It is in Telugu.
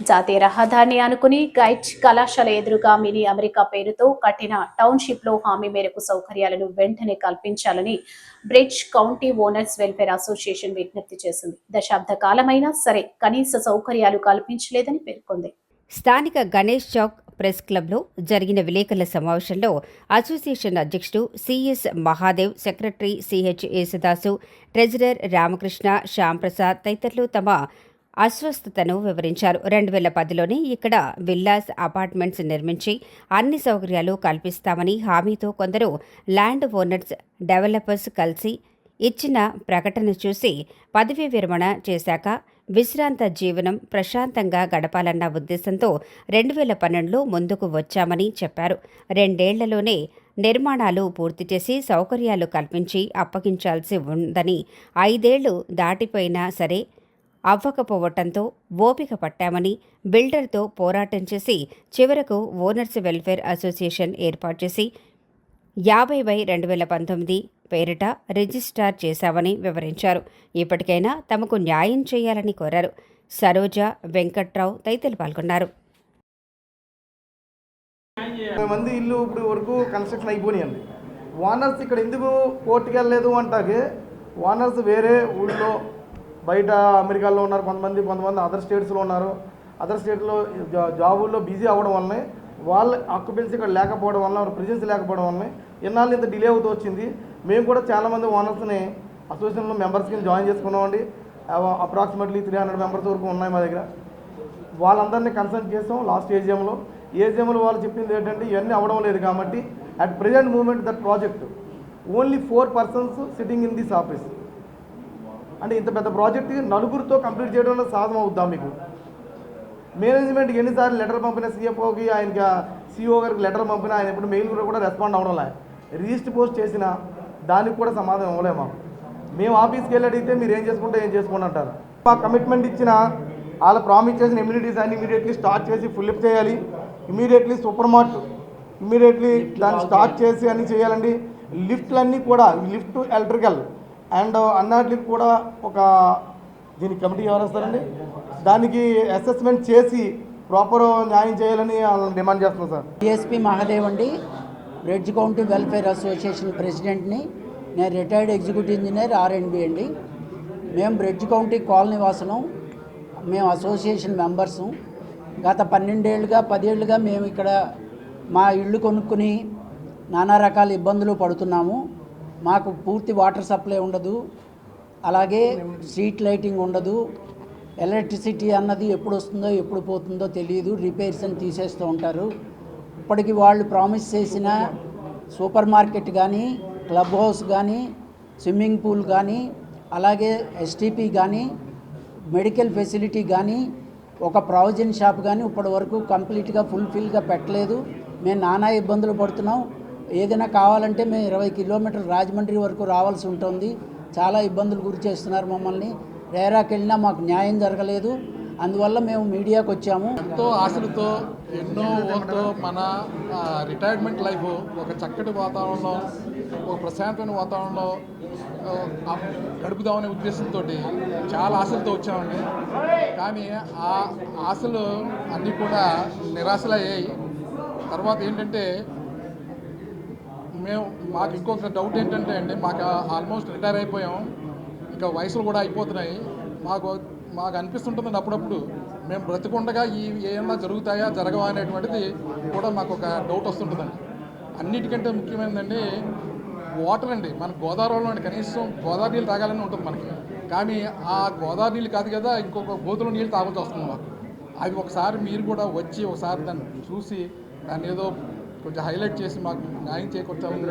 జాతీయ రహదారిని అనుకుని గైట్ కళాశాల ఎదురుగా మినీ అమెరికా పేరుతో కట్టిన టౌన్షిప్లో హామీ మేరకు సౌకర్యాలను వెంటనే కల్పించాలని bridge county owners welfare association విజ్ఞప్తి చేసింది. దశాబ్ద కాలమైనా సరే కనీస సౌకర్యాలు కల్పించలేదని పేర్కొంది. స్థానిక గణేష్ చౌక్ ప్రెస్ క్లబ్లో జరిగిన విలేకరుల సమావేశంలో అసోసియేషన్ అధ్యక్షుడు CS Mahadev secretary CH Yesudasu treasurer Ramakrishna Shyamprasad తదితరులు తమ అస్వస్థతను వివరించారు. రెండు వేల పదిలోనే ఇక్కడ విల్లాస్ అపార్ట్మెంట్స్ నిర్మించి అన్ని సౌకర్యాలు కల్పిస్తామని హామీతో కొందరు ల్యాండ్ ఓనర్స్ డెవలపర్స్ కలిసి ఇచ్చిన ప్రకటన చూసి పదవీ విరమణ చేశాక విశ్రాంత జీవనం ప్రశాంతంగా గడపాలన్న ఉద్దేశంతో రెండు వేల పన్నెండులో ముందుకు వచ్చామని చెప్పారు. రెండేళ్ళలోనే నిర్మాణాలు పూర్తి చేసి సౌకర్యాలు కల్పించి అప్పగించాల్సి ఉందని ఐదేళ్ళు దాటిపోయినా సరే అవ్వకపోవటంతో ఓపిక పట్టామని బిల్డర్తో పోరాటం చేసి చివరకు ఓనర్స్ వెల్ఫేర్ అసోసియేషన్ ఏర్పాటు చేసి యాభై బై రెండు వేల పంతొమ్మిది పేరిట రిజిస్టార్ చేశామని వివరించారు. ఇప్పటికైనా తమకు న్యాయం చేయాలని కోరారు. సరోజ వెంకట్రావు తదితరులు పాల్గొన్నారు. మంది ఇల్లు ఇప్పుడు వరకు కన్స్ట్రక్షన్ అయిపోయినాయండి. ఓనర్స్ ఇక్కడ ఎందుకు కోర్టుకు వెళ్ళలేదు అంటాకే ఓనర్స్ వేరే ఊళ్ళో బయట అమెరికాలో ఉన్నారు కొంతమంది కొంతమంది అదర్ స్టేట్స్లో ఉన్నారు. అదర్ స్టేట్లో జా జాబుల్లో బిజీ అవ్వడం వల్లనే వాళ్ళ ఆక్యుపెన్సీ ఇక్కడ లేకపోవడం వల్ల ప్రెజెన్స్ లేకపోవడం వల్లనే ఇన్నాళ్ళు ఇంత డిలే అవుతూ వచ్చింది. మేము కూడా చాలామంది ఓనర్స్ని అసోసియేషన్లో మెంబర్స్ కింద జాయిన్ చేసుకున్నామండి. అప్రాక్సిమేట్లీ త్రీ హండ్రెడ్ మెంబర్స్ వరకు ఉన్నాయి మా దగ్గర. వాళ్ళందరినీ కన్సల్ట్ చేసాం లాస్ట్ ఏజిఎంలో ఏజిఎంలో వాళ్ళు చెప్పింది ఏంటంటే ఇవన్నీ అవ్వడం లేదు కాబట్టి at present moment that project only four persons sitting in this office అంటే ఇంత పెద్ద ప్రాజెక్ట్ నలుగురితో కంప్లీట్ చేయడంలో సాధన అవుద్దాం మీకు? మేనేజ్మెంట్కి ఎన్నిసార్లు లెటర్ పంపిన సీఎఫ్ఓకి ఆయనకి సిఓ గారికి లెటర్ పంపిన ఆయన ఎప్పుడు మెయిల్ కూడా రెస్పాండ్ అవ్వడం లే. రిజిస్ట్ పోస్ట్ చేసిన దానికి కూడా సమాధానం ఇవ్వలేము? మేము ఆఫీస్కి వెళ్ళి అడిగితే మీరు ఏం చేసుకుంటే ఏం చేసుకోండి అంటారు. మా కమిట్మెంట్ ఇచ్చిన వాళ్ళు ప్రామిస్ చేసిన ఇమ్యూనిటీస్ అన్ని ఇమీడియట్లీ స్టార్ట్ చేసి ఫుల్ అప్ చేయాలి. ఇమీడియట్లీ సూపర్ మార్ట్ ఇమీడియట్లీ దాన్ని స్టార్ట్ చేసి అన్ని చేయాలండి. లిఫ్ట్లన్నీ కూడా లిఫ్ట్ ఎలక్ట్రికల్ అండ్ అన్నిటికి కూడా ఒక దీనికి కమిటీ ఎవరు వస్తారండి దానికి అసెస్మెంట్ చేసి ప్రాపర్ న్యాయం చేయాలని వాళ్ళని డిమాండ్ చేస్తున్నాం సార్. డిఎస్పీ మహాదేవ్ అండి. బ్రిడ్జ్ కౌంటీ వెల్ఫేర్ అసోసియేషన్ ప్రెసిడెంట్ని నేను రిటైర్డ్ ఎగ్జిక్యూటివ్ ఇంజనీర్ ఆర్ఎండ్బి అండి. మేము బ్రిడ్జ్ కౌంటీ కాలనీ వాసనం మేము అసోసియేషన్ మెంబర్సు గత పన్నెండేళ్ళుగా పదేళ్ళుగా మేము ఇక్కడ మా ఇల్లు కొనుక్కుని నానా రకాల ఇబ్బందులు పడుతున్నాము. మాకు పూర్తి వాటర్ సప్లై ఉండదు. అలాగే స్ట్రీట్ లైటింగ్ ఉండదు. ఎలక్ట్రిసిటీ అన్నది ఎప్పుడు వస్తుందో ఎప్పుడు పోతుందో తెలియదు రిపేర్స్ అని తీసేస్తూ ఉంటారు. ఇప్పటికి వాళ్ళు ప్రామిస్ చేసిన సూపర్ మార్కెట్ కానీ క్లబ్ హౌస్ కానీ స్విమ్మింగ్ పూల్ కానీ అలాగే ఎస్టీపీ కానీ మెడికల్ ఫెసిలిటీ కానీ ఒక ప్రావిజన్ షాప్ కానీ ఇప్పటి వరకు కంప్లీట్గా ఫుల్ఫిల్గా పెట్టలేదు. మేము నానా ఇబ్బందులు పడుతున్నాం. ఏదైనా కావాలంటే మేము ఇరవై కిలోమీటర్లు రాజమండ్రి వరకు రావాల్సి ఉంటుంది. చాలా ఇబ్బందులు గురి చేస్తున్నారు మమ్మల్ని. రేరాకి వెళ్ళినా మాకు న్యాయం జరగలేదు. అందువల్ల మేము మీడియాకు వచ్చాము. ఎంతో ఆశలతో ఎన్నో ఓతో మన రిటైర్మెంట్ లైఫ్ ఒక చక్కటి వాతావరణంలో ఒక ప్రశాంతమైన వాతావరణంలో గడుపుదామనే ఉద్దేశంతో చాలా ఆశలతో వచ్చామండి. కానీ ఆ ఆశలు అన్నీ కూడా నిరాశలయ్యాయి. తర్వాత ఏంటంటే మేము మాకు ఇంకొక డౌట్ ఏంటంటే అండి మాకు ఆల్మోస్ట్ రిటైర్ అయిపోయాం. ఇంకా వయసులు కూడా అయిపోతున్నాయి. మాకు మాకు అనిపిస్తుంటుందండి అప్పుడప్పుడు మేము బ్రతికుండగా ఈ ఏమన్నా జరుగుతాయా జరగవా అనేటువంటిది కూడా మాకు ఒక డౌట్ వస్తుంటుందండి. అన్నిటికంటే ముఖ్యమైనదండి వాటర్ అండి. మన గోదావరిలో కనీసం గోదావరి నీళ్ళు తాగాలని ఉంటుంది మనకి. కానీ ఆ గోదావరి నీళ్ళు కాదు కదా ఇంకొక గోతులో నీళ్ళు తాగాల్సి వస్తుంది మాకు. అవి ఒకసారి మీరు కూడా వచ్చి ఒకసారి దాన్ని చూసి దాన్ని ఏదో కొంచెం హైలైట్ చేసి మాకు న్యాయం చేకూర్చాలని